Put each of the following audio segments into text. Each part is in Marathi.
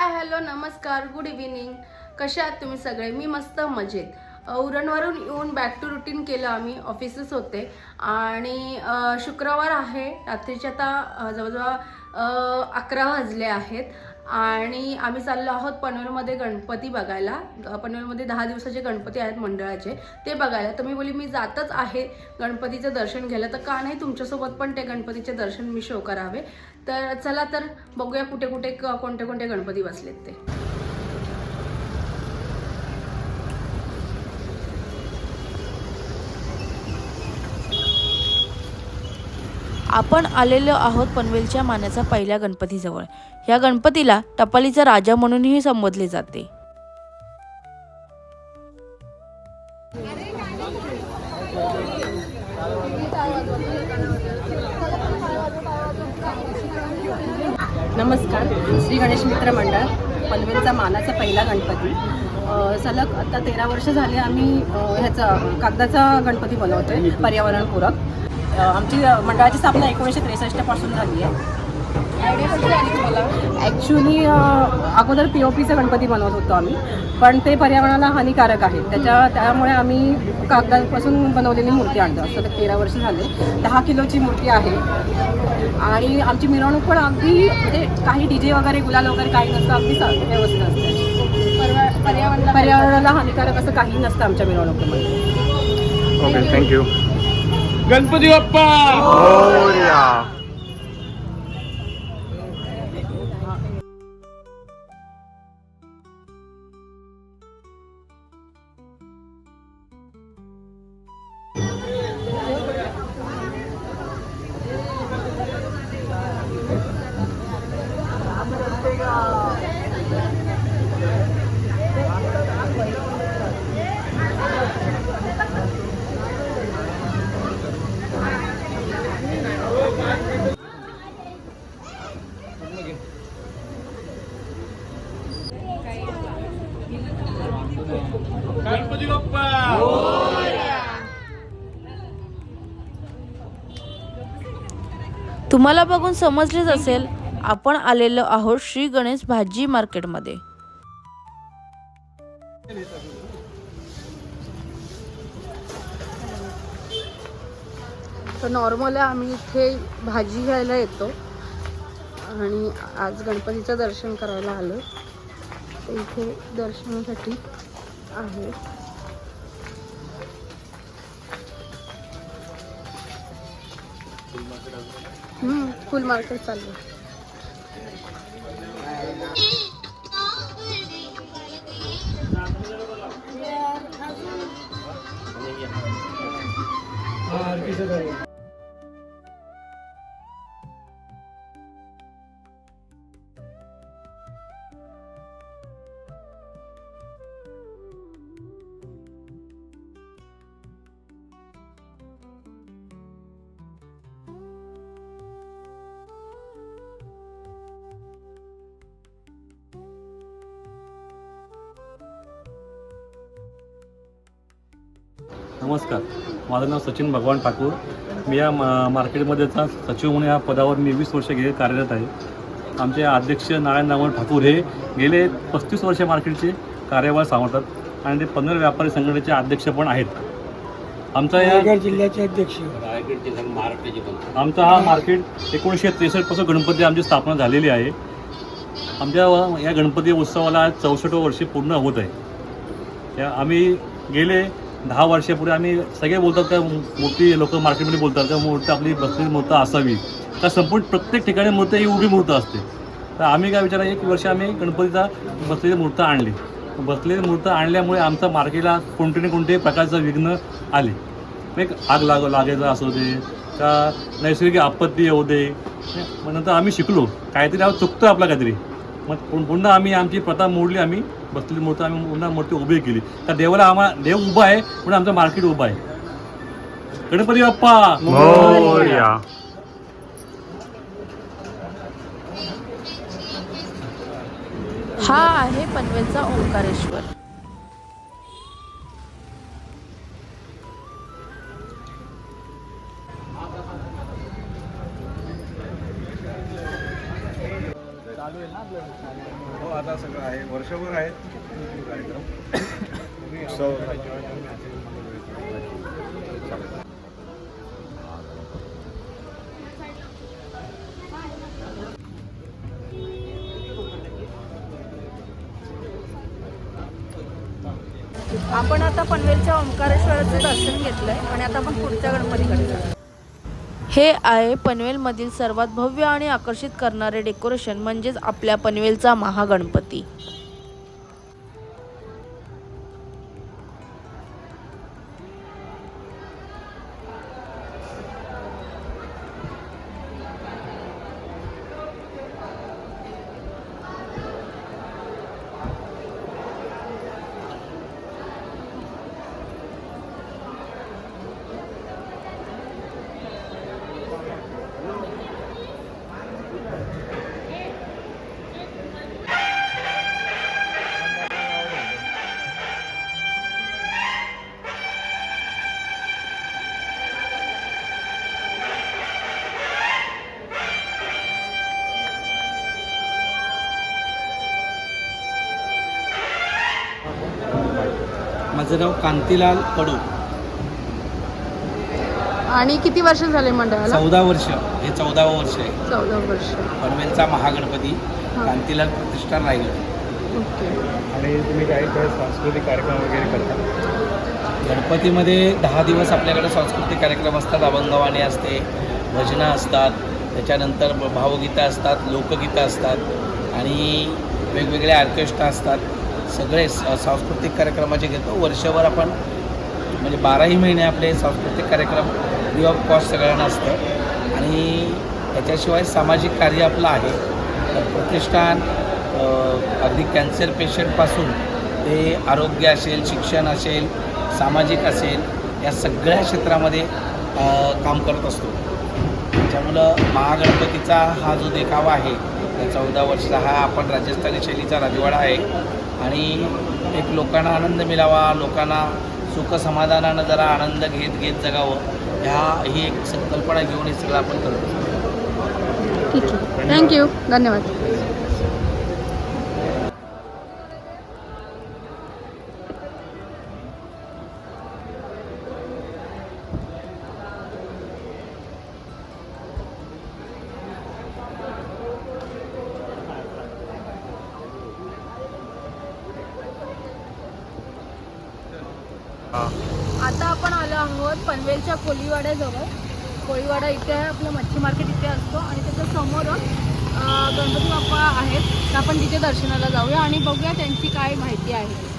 हॅलो नमस्कार गुड इव्हिनिंग. कशा आहात तुम्ही सगळे? मी मस्त मजेत. उरणवरून येऊन बॅक टू रुटीन केलं आम्ही ऑफिसच होते. आणि शुक्रवार आहे. रात्रीचे आता जवळजवळ अकरा वाजले आहेत. आणि आम्ही चाललो आहोत पनवेलमध्ये गणपती बघायला. पनवेलमध्ये दहा दिवसाचे गणपती आहेत मंडळाचे. ते बघायला. तर मी बोली मी जातच आहे गणपतीचं दर्शन घ्यायला. तर का नाही तुमच्यासोबत पण ते गणपतीचे दर्शन मी शो करावे. तर चला तर बघूया कुठे कुठे क- कोणते कोणते गणपती बसलेत ते. आपण आलेलो आहोत पनवेलच्या मानाचा पहिल्या गणपतीजवळ. या गणपतीला टपालीचा राजा म्हणूनही संबोधले जाते. नमस्कार. श्री गणेश मित्र मंडळ पनवेलचा मानाचा पहिला गणपती. सलग आता तेरा वर्ष झाले आम्ही ह्याचा कागदाचा गणपती बनवतोय पर्यावरणपूरक. आमची मंडळाची स्थापना एकोणीसशे त्रेसष्टपासून झाली आहे. ॲक्च्युली अगोदर पी ओ पीचा गणपती बनवत होतो आम्ही पण ते पर्यावरणाला हानिकारक आहे. त्याच्या त्यामुळे आम्ही कागदापासून बनवलेली मूर्ती आणतो. असं तर तेरा वर्ष झाले. दहा किलोची मूर्ती आहे. आणि आमची मिरवणूक पण अगदी म्हणजे काही डीजे वगैरे गुलाल वगैरे काही नसतं अगदी व्यवस्थित असते. पर्यावरणाला पर्यावरणाला हानिकारक असं काही नसतं आमच्या मिरवणुकीमध्ये. Okay thank you Ganpati Bappa Morya Ganpati तुम्हाला बघून समजलेच असेल आपण आलेलो आहोत श्री गणेश भाजी मार्केटमध्ये. तर नॉर्मल आम्ही इथे भाजी घ्यायला येतो. आणि आज गणपतीचं दर्शन करायला आलो. इथे दर्शनासाठी आहे. फुल मार्केट चालू आहे. नमस्कार. माझं नाव सचिन भगवान ठाकूर. मी या मा- मार्केटमध्येचा सचिव म्हणून या पदावर मी वीस वर्ष गेले कार्यरत आहे. आमचे अध्यक्ष नारायण दामोदर ठाकूर हे गेले पस्तीस वर्ष मार्केटचे कार्यभार सांभाळतात आणि ते पनवेल व्यापारी संघटनेचे अध्यक्ष पण आहेत. आमचा या रायगड जिल्ह्याचे अध्यक्ष. आमचा हा मार्केट एकोणीसशे त्रेसष्टपासून गणपती आमची स्थापना झालेली आहे. आमच्या या गणपती उत्सवाला आज चौसष्ट वर्षे पूर्ण होत आहे. या आम्ही गेले दहा वर्षापूर्वी आम्ही सगळे बोलतात का मूर्ती लोक मार्केटमध्ये बोलतात का मूर्ती आपली बसलेली मूर्त असावी. तर संपूर्ण प्रत्येक ठिकाणी मूर्ती ही उभी मूर्त असते. तर आम्ही काय विचार एक वर्ष आम्ही गणपतीचा बसलेली मूर्त आणली. बसलेली मूर्त आणल्यामुळे आमच्या मार्केटला कोणते ना कोणते प्रकारचं विघ्न आले. एक आग लाग लागायचं असू दे का नैसर्गिक आपत्ती येऊ दे. मग नंतर आम्ही शिकलो. काहीतरी चुकतो आपला काहीतरी. मग पुन्हा आम्ही आमची प्रथा मोडली आम्ही बसलेली मूर्ती आम्ही पुन्हा मूर्ती उभी केली. तर देवाला आम्हाला देव उभा आहे म्हणून आमचं मार्केट उभं आहे. गणपती बाप्पा! मोरया. हा आहे पनवेलचा ओंकारेश्वर. हो आता सगळं आहे. वर्षभर आहे. कार्यक्रम उत्सव आपण आता पनवेलच्या ओंकारेश्वराचं दर्शन घेतलंय आणि आता आपण पुढच्या गणपतीकडे जाऊ हे आहे पनवेलमधील सर्वात भव्य आणि आकर्षित करणारे डेकोरेशन म्हणजेच आपल्या पनवेलचा महागणपती. माझं नाव कांतीलाल कडू आणि किती वर्ष झाले मंडळाला? चौदा वर्ष. हे चौदावं वर्ष आहे. चौदा वर्ष. पनवेलचा महागणपती हां. कांतीलाल प्रतिष्ठान रायगड. ओके. आणि तुम्ही काही काही सांस्कृतिक कार्यक्रम वगैरे करता? गणपतीमध्ये दहा दिवस आपल्याकडे सांस्कृतिक कार्यक्रम असतात. अभंगवाणी असते भजनं असतात त्याच्यानंतर ब- भावगीतं असतात लोकगीतं असतात आणि वेगवेगळे ऑर्केस्ट्रा असतात. सगळे स- सांस्कृतिक कार्यक्रमाचे घेतो. वर्षभर आपण म्हणजे बाराही महिने आपले सांस्कृतिक कार्यक्रम फ्री ऑफ कॉस्ट सगळ्यांना असतं. आणि त्याच्याशिवाय सामाजिक कार्य आपलं आहे. तर प्रतिष्ठान अगदी कॅन्सर पेशंटपासून ते आरोग्य असेल शिक्षण असेल सामाजिक असेल या सगळ्या क्षेत्रामध्ये काम करत असतो. त्याच्यामुळं महागणपतीचा हा जो देखावा आहे त्या चौदा वर्षाचा हा आपण राजस्थानी शैलीचा राजवाडा आहे. आणि एक लोकांना आनंद मिळावा लोकांना सुख समाधानानं जरा आनंद घेत घेत जगावं ह्या ही एक संकल्पना घेऊन हे सगळं आपण करतो ठीक आहे. थँक्यू धन्यवाद. कोळीवाड्याजवळ कोळीवाडा इथे आपलं मच्छी मार्केट इथे असतो. आणि त्याच्या समोरच गणपती बाप्पा आहेत. तर आपण तिथे दर्शनाला जाऊया आणि बघूया त्यांची काय माहिती आहे.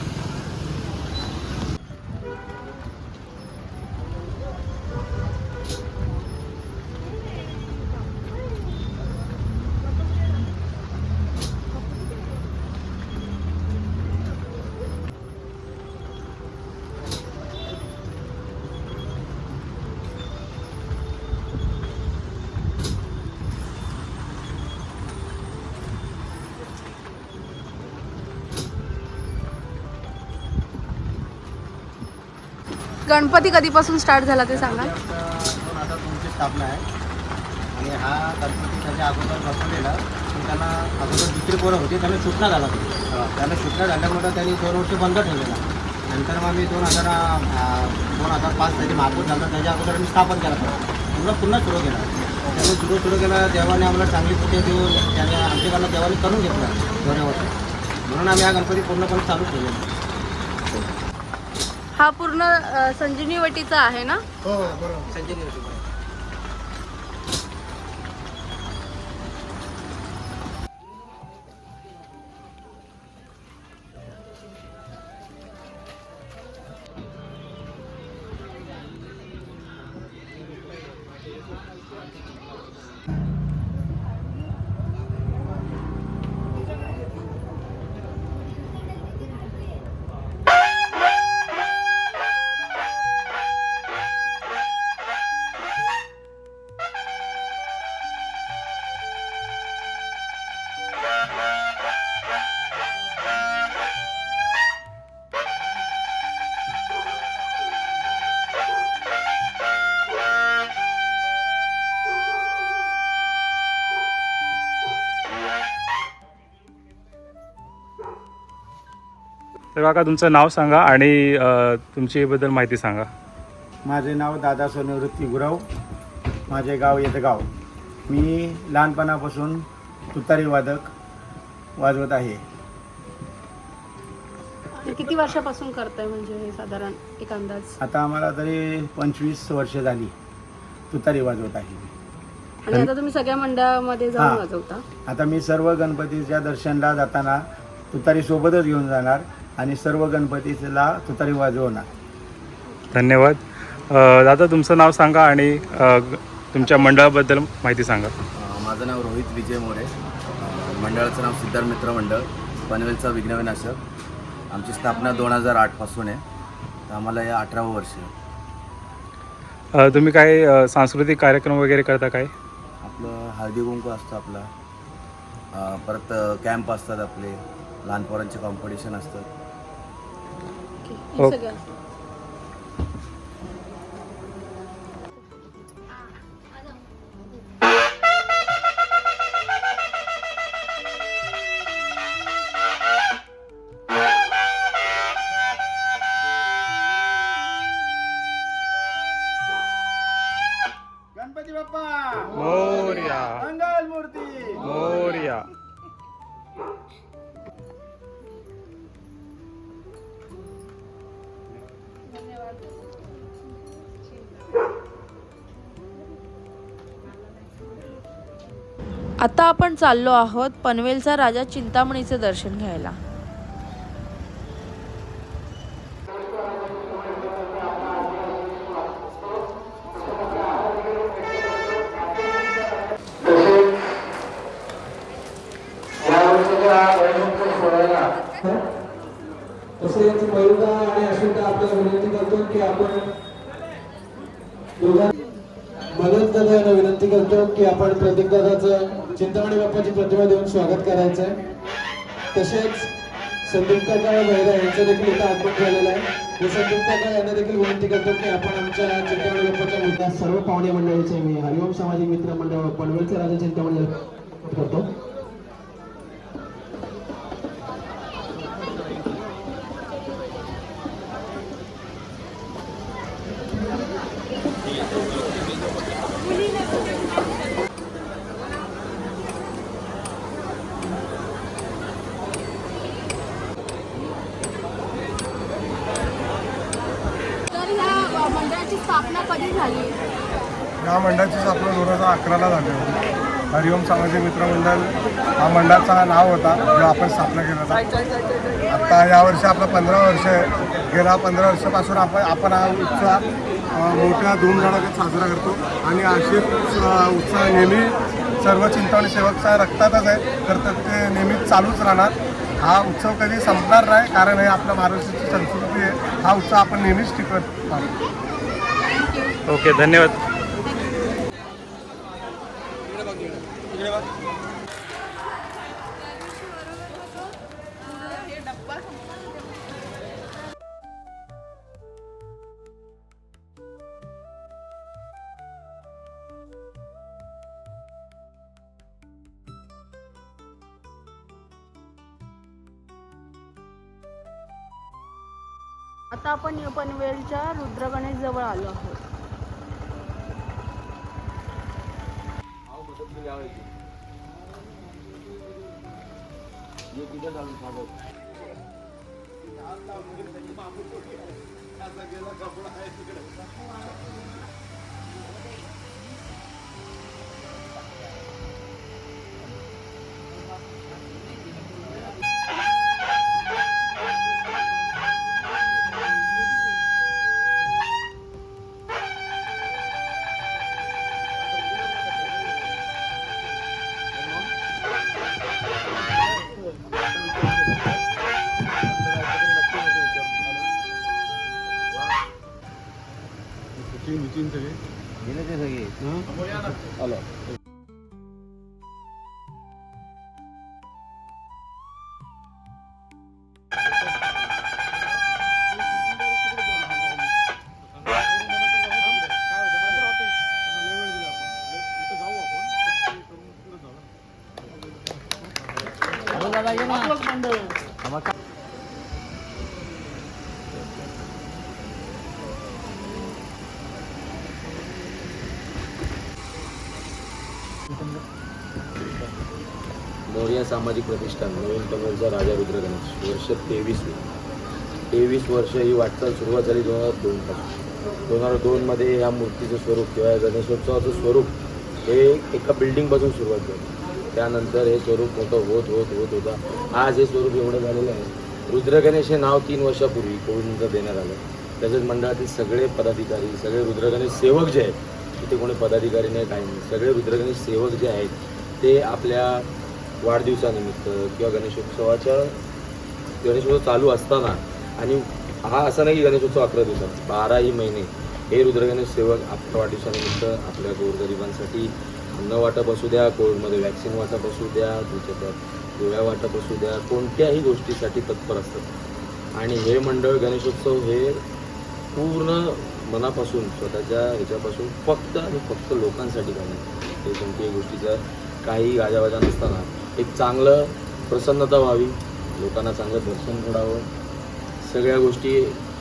गणपती कधीपासून स्टार्ट झाला ते सांगा. दोन हजार दोनची स्थापना आहे. आणि हा गणपती त्याच्या अगोदर बसवलेला. पण त्यांना अगोदर दुसरी पोरं होती त्यांना सुटणा झाला तो त्यांना सुटणा झाल्यामुळं त्यांनी दोन वर्ष बंद ठेवलेला. नंतर मग आम्ही दोन हजार दोन हजार पाच त्याची महापूर झाला. त्याच्या अगोदर आम्ही स्थापन केला परत पुन्हा पुन्हा सुरू केला. त्याने सुरू सुरू केला देवाने आम्हाला चांगली पुढे देऊन त्याने आमच्याकडनं देवाने करून घेतलं. दोन वर्ष. म्हणून आम्ही हा गणपती पूर्णपणे चालू ठेवलेला. हा पूर्ण अं, संजीवनी वटीचा आहे ना? हो बरोबर. संजय दिवशी तर काका तुमचं नाव सांगा आणि अ, तुमच्याबद्दल माहिती सांगा. माझे नाव दादा सोनिवृत्ती गुराव. माझे गाव येतगाव मी लहानपणापासून तुतारी वादक वाजवत आहे. तर किती वर्षापासून करताय म्हणजे हे साधारण एक अंदाज? आता आम्हाला तरी पंचवीस वर्ष झाली तुतारी वाजवत आहे. आणि आता तुम्ही सगळ्या मंडळामध्ये जाऊन हा. वाजवता? आता मी सर्व गणपतीच्या दर्शनला जाताना तुतारी सोबतच घेऊन जाणार. आणि सर्व गणपतीला तुतारी वाजवणार. धन्यवाद. अ, दादा तुमचं नाव सांगा आणि अ, तुमच्या मंडळाबद्दल माहिती सांगा. अ, माझं नाव रोहित विजय मोरे. अ, मंडळाचं नाव सिद्धार्थ मित्र मंडळ पनवेलचा विघ्नविनाशक. आमची स्थापना दोन हजार आठपासून आहे. तर आम्हाला या अठरावं वर्ष आहे. अ, तुम्ही काय अ, सांस्कृतिक कार्यक्रम वगैरे करता काय? आपलं हळदी कुंकू असतं आपला. अ, परत कॅम्प असतात आपले. लहान पोरांचे कॉम्पिटिशन असतात. हो. सगळं आता आपण चाललो आहोत पनवेलचा राजा चिंतामणीचे दर्शन घ्यायला. मनोज दादा यांना विनंती करतो की आपण प्रतीक दादाचं चिंतामणी बाप्पाची प्रतिमा देऊन स्वागत करायचं आहे तसेच संदीप काका महिला यांचं देखील इथं आगमन झालेलं आहे. मी संदीप काका यांना देखील विनंती करतो की आपण आमच्या चिंतामणी बाप्पाच्या मुद्दा सर्व पाहुणे मंडळीचे मी हरिओम सामाजिक मित्र मंडळ पनवेलचे राजा चिंतामणी करतो तर ह्या मंडळाची स्थापना कधी झाली? या मंडळाची स्थापना दोन हजार अकराला झाली होती. हरिओम सामाजिक मित्रमंडळ हा मंडळाचा हा नाव होता जो आपण स्थापना केला होता. आत्ता यावर्षी आपलं पंधरा वर्ष आहे. गेल्या पंधरा वर्षापासून आपण आपण हा उत्सव मोठ्या धूमधडाक्यात साजरा करतो. आणि अशी उत्साह उत्सव नेहमी सर्व चिंतावणी सेवकचा रक्तातच आहे. तर तर ते नेहमीच चालूच राहणार. हा उत्सव कधी संपणार नाही कारण हे आपल्या महाराष्ट्राची संस्कृती आहे. हा उत्सव आपण नेहमीच टिकवत पाहिजे ओके धन्यवाद. आता आपण पनवेलच्या रुद्रगणेश जवळ आलो आहोत. ये किधर चालू थांबव ऐसा गेला कपडा आहे तिकडे ते सगळे. मोरिया सामाजिक प्रतिष्ठान नवीन पनवेलचा राजा रुद्र गणेश वर्ष तेवीस तेवीस वर्ष ही वाटचाल सुरुवात झाली दोन हजार दोनपासून दोन हजार दोनमध्ये ह्या मूर्तीचं स्वरूप किंवा या गणेशोत्सवाचं स्वरूप हे एका बिल्डिंगपासून सुरुवात झाली. त्यानंतर हे स्वरूप मोठं होत होत होत होता. आज हे स्वरूप एवढं झालेलं आहे. रुद्र गणेश हे नाव तीन वर्षापूर्वी कोविडनंतर देण्यात आलं. तसेच मंडळातील सगळे पदाधिकारी सगळे रुद्रगणेश सेवक जे आहेत तिथे कोणी पदाधिकारी नाही काही नाही. सगळे रुद्रगणेश सेवक जे आहेत ते आपल्या वाढदिवसानिमित्त किंवा गणेशोत्सवाच्या गणेशोत्सव चालू असताना आणि हा असा नाही की गणेशोत्सव अकरा दिवसात बाराही महिने हे रुद्रगणेश सेवक आपल्या वाढदिवसानिमित्त आपल्या गोरगरिबांसाठी अन्न वाटप असू द्या कोविडमध्ये वॅक्सिन वाटप असू द्या त्याच्यात गोळ्या वाटप असू द्या कोणत्याही गोष्टीसाठी तत्पर असतात. आणि हे मंडळ गणेशोत्सव हे पूर्ण मनापासून स्वतःच्या ह्याच्यापासून फक्त आणि फक्त लोकांसाठी करणे हे कोणत्याही गोष्टीचा काही गाजावाजा नसताना एक चांगलं प्रसन्नता व्हावी लोकांना चांगलं दर्शन घडावं. सगळ्या गोष्टी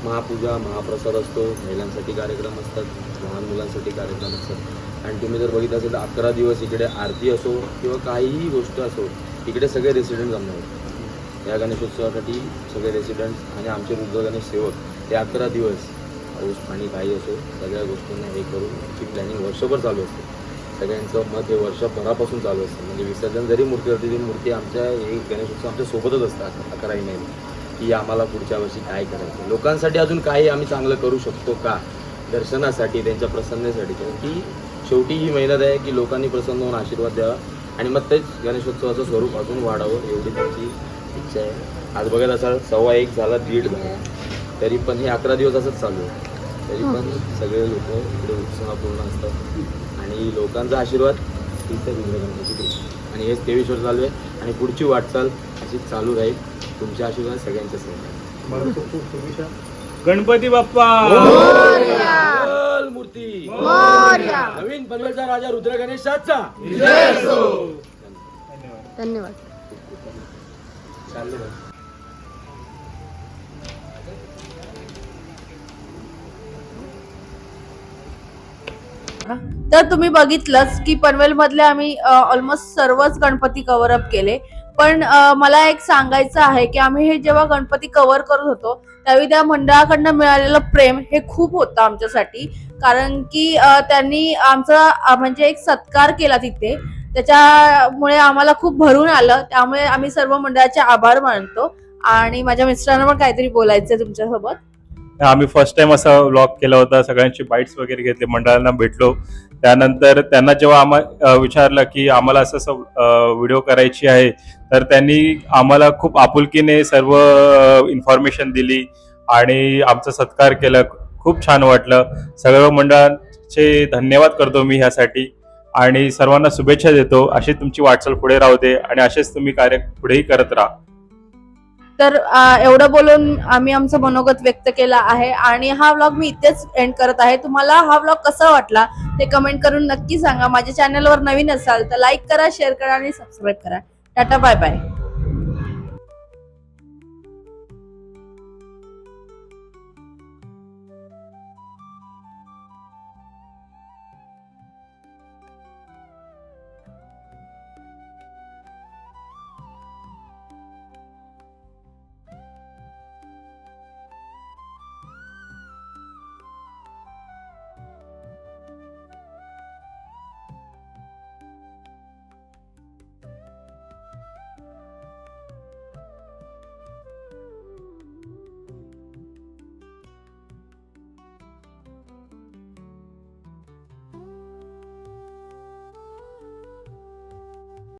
महापूजा महाप्रसाद असतो महिलांसाठी कार्यक्रम असतात लहान मुलांसाठी कार्यक्रम असतात. आणि तुम्ही जर बघितलं असेल तर अकरा दिवस इकडे आरती असो किंवा काहीही गोष्ट असो इकडे सगळे रेसिडेंट जमणार या गणेशोत्सवासाठी सगळे रेसिडेंट आणि आमचे वृद्ध गणेश सेवक ते अकरा दिवस पाऊस पाणी काही असो सगळ्या गोष्टींना हे करून ची प्लॅनिंग वर्षभर चालू असते. सगळ्यांचं मत हे वर्षभरापासून चालू असतं. म्हणजे विसर्जन जरी मूर्ती होती ती मूर्ती आमच्या हे गणेशोत्सव आमच्या सोबतच असतात. अकराही महिने की आम्हाला पुढच्या वर्षी काय करायचं? लोकांसाठी अजून काही आम्ही चांगलं करू शकतो का? दर्शनासाठी त्यांच्या प्रसन्नेसाठी कारण की शेवटी ही मेहनत आहे की लोकांनी प्रसन्न होऊन आशीर्वाद द्यावा. आणि मग तेच गणेशोत्सवाचं स्वरूप अजून वाढावं एवढी त्यांची इच्छा आहे. आज बघत असाल सव्वा एक झाला दीड झाला. तरी पण हे अकरा दिवस असंच चालू आहे. तरी पण सगळे लोक इकडे उत्साहपूर्ण असतात. आणि लोकांचा आशीर्वाद तिथे गणपती कृपा आणि हेच तेवीस वर्ष चालू आहे आणि पुढची वाटचाल अशी चालू राहील तुमचे आशीर्वाद सगळ्यांच्या सगळ्यांच्या गणपती बाप्पा! मूर्ती! नवीन पनवेलचा राजा रुद्र गणेशाचा धन्यवाद. चालले तर तुम्ही बघितलंच की पनवेल मधले आम्ही ऑलमोस्ट सर्वच गणपती कव्हर अप केले. पण मला एक सांगायचं आहे की आम्ही हे जेव्हा गणपती कव्हर करत होतो त्यावेळी त्या मंडळाकडनं मिळालेलं प्रेम हे खूप होतं आमच्यासाठी. कारण की त्यांनी आमचा म्हणजे एक सत्कार केला तिथे. त्याच्यामुळे आम्हाला खूप भरून आलं. त्यामुळे आम्ही सर्व मंडळाचे आभार मानतो. आणि माझ्या मिस्टरांना पण काहीतरी बोलायचं तुमच्यासोबत. आम्ही फर्स्ट टाइम असा व्लॉग केला होता सगळ्यांची बाईट्स वगैरे घेतले मंडळांना भेटलो. त्यानंतर त्यांना जेव्हा आम्हा विचारलं की आम्हाला असं असं व्हिडिओ करायची आहे तर त्यांनी आम्हाला खूप आपुलकीने सर्व इन्फॉर्मेशन दिली आणि आमचा सत्कार केला. खूप छान वाटलं. सर्व मंडळांचे धन्यवाद करतो मी ह्यासाठी आणि सर्वांना शुभेच्छा देतो. अशी तुमची वाटचाल पुढे राहू दे आणि असेच तुम्ही कार्य पुढेही करत राहा. तर एवढं बोलून आम्ही आमचं मनोगत व्यक्त केलं आहे आणि हा व्लॉग मी इथेच एंड करत आहे. तुम्हाला हा व्लॉग कसा वाटला ते कमेंट करून नक्की सांगा. माझ्या चॅनलवर नवीन असाल तर लाईक करा शेअर करा आणि सबस्क्राईब करा. Tata bye bye